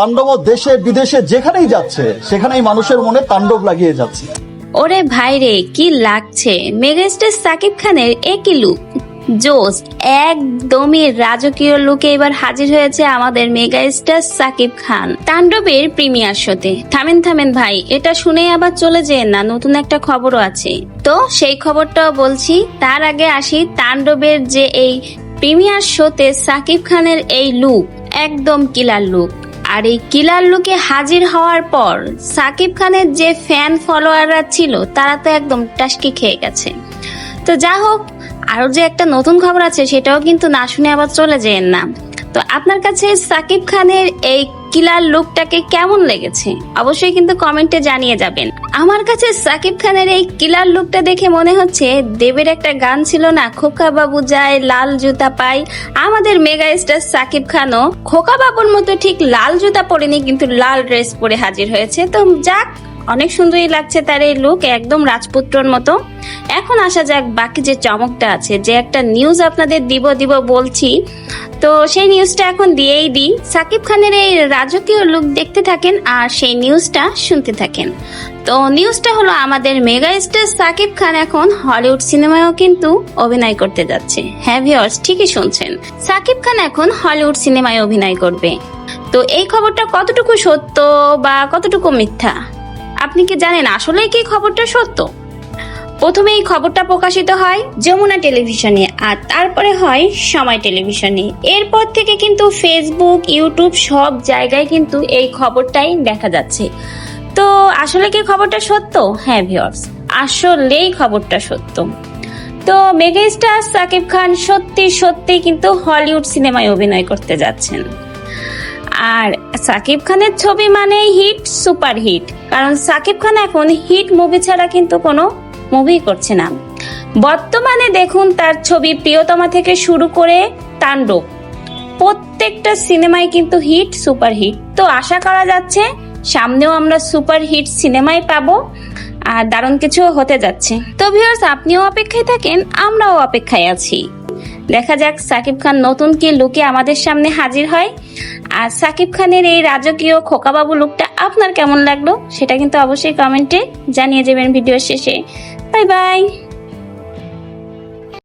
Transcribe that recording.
তাণ্ডব দেশে, বিদেশে, যেখানেই যাচ্ছে, সেখানেই মানুষের মনে তাণ্ডব লাগিয়ে যাচ্ছে। ওরে ভাই রে, কি লাগছে? মেগাস্টার সাকিব খানের একই লুক জোস একদমই রাজকীয় লুকে এবার হাজির হয়েছে আমাদের মেগাস্টার সাকিব খান। তাণ্ডবের প্রিমিয়ার শোতে। থামেন থামেন ভাই, এটা শুনে আবার চলে যেন না, নতুন একটা খবরও আছে। তো সেই খবরটাও বলছি, তার আগে আসি তাণ্ডবের যে এই প্রিমিয়ার শোতে সাকিব খানের এই লুক একদম কিলার লুক আর এই কিলার লুকে হাজির হওয়ার পর সাকিব খানের যে ফ্যান ফলোয়াররা ছিল, তারা তো একদম টাস্কি খেয়ে গেছে। তো যা হোক, আরও যে একটা নতুন খবর আছে, সেটাও কিন্তু না শুনে আবার চলে যেয়েন না। তো আপনার কাছে সাকিব খানের এই কিলার লুকটাকে কেমন লেগেছে? অবশ্যই কিন্তু কমেন্টে জানিয়ে যাবেন। আমার কাছে সাকিব খানের এই কিলার লুকটা দেখে মনে হচ্ছে দেবের একটা গান ছিল না, খোকা বাবু যায়, লাল জুতা পাই। আমাদের মেগা স্টার সাকিব খানও খোকা বাবুর মতো ঠিক লাল জুতা পরেনি, কিন্তু লাল ড্রেস পরে হাজির হয়েছে। তো যাক, অনেক সুন্দরই লাগছে তার এই লুক একদম রাজপুত্রর মতো। এখন আসা যাক বাকি যে চমকটা আছে, যে একটা নিউজ আপনাদের দিব দিব বলছি। তো সেই নিউজটা এখন দিয়েই দিই। সাকিব খানের এই রাজকীয় লুক দেখতে থাকেন আর সেই নিউজটা শুনতে থাকেন। তো নিউজটা হলো আমাদের মেগা স্টার সাকিব খান এখন হলিউড সিনেমায়ও কিন্তু অভিনয় করতে যাচ্ছে। হ্যাঁ ভিওর্স ঠিকই শুনছেন। সাকিব খান এখন হলিউড সিনেমায় অভিনয় করবে। তো এই খবরটা কতটুকু সত্য বা কতটুকু মিথ্যা? আপনি কি জানেন আসলে কি খবরটা সত্য? প্রথমে এই খবরটা প্রকাশিত হয় যমুনা টেলিভিশনে আর তারপরে হয় সময় টেলিভিশনে। এরপর থেকে কিন্তু ফেসবুক ইউটিউব সব জায়গায় কিন্তু এই খবরটাই দেখা যাচ্ছে। তো আসলে কি খবরটা সত্য? হ্যাঁ ভিওর্স আসলেই খবরটা সত্য। তো মেগাস্টার সাকিব খান সত্যি সত্যি কিন্তু হলিউড সিনেমায় অভিনয় করতে যাচ্ছেন। আর সাকিব খানের ছবি মানে হিট সুপার হিট কারণ সাকিব খান এখন হিট মুভি ছাড়া কিন্তু কোনো মুভি করছে না। বর্তমানে দেখুন তার ছবি প্রিয়তমা থেকে শুরু করে তাণ্ডব। প্রত্যেকটা সিনেমায় কিন্তু হিট সুপার হিট তো আশা করা যাচ্ছে সামনেও আমরা সুপার হিট সিনেমাই পাবো। আর দারুণ কিছু হতে যাচ্ছে। তো ভিউয়ার্স আপনিও অপেক্ষায় থাকেন, আমরাও অপেক্ষায় আছি। দেখা যাক সাকিব খান নতুন কি লুকে আমাদের সামনে হাজির হয়। আর সাকিব খানের এই রাজকীয় খোকাবাবু লুকটা আপনার কেমন লাগল? সেটা কিন্তু অবশ্যই কমেন্টে জানিয়ে যাবেন ভিডিওর শেষে। Bye bye.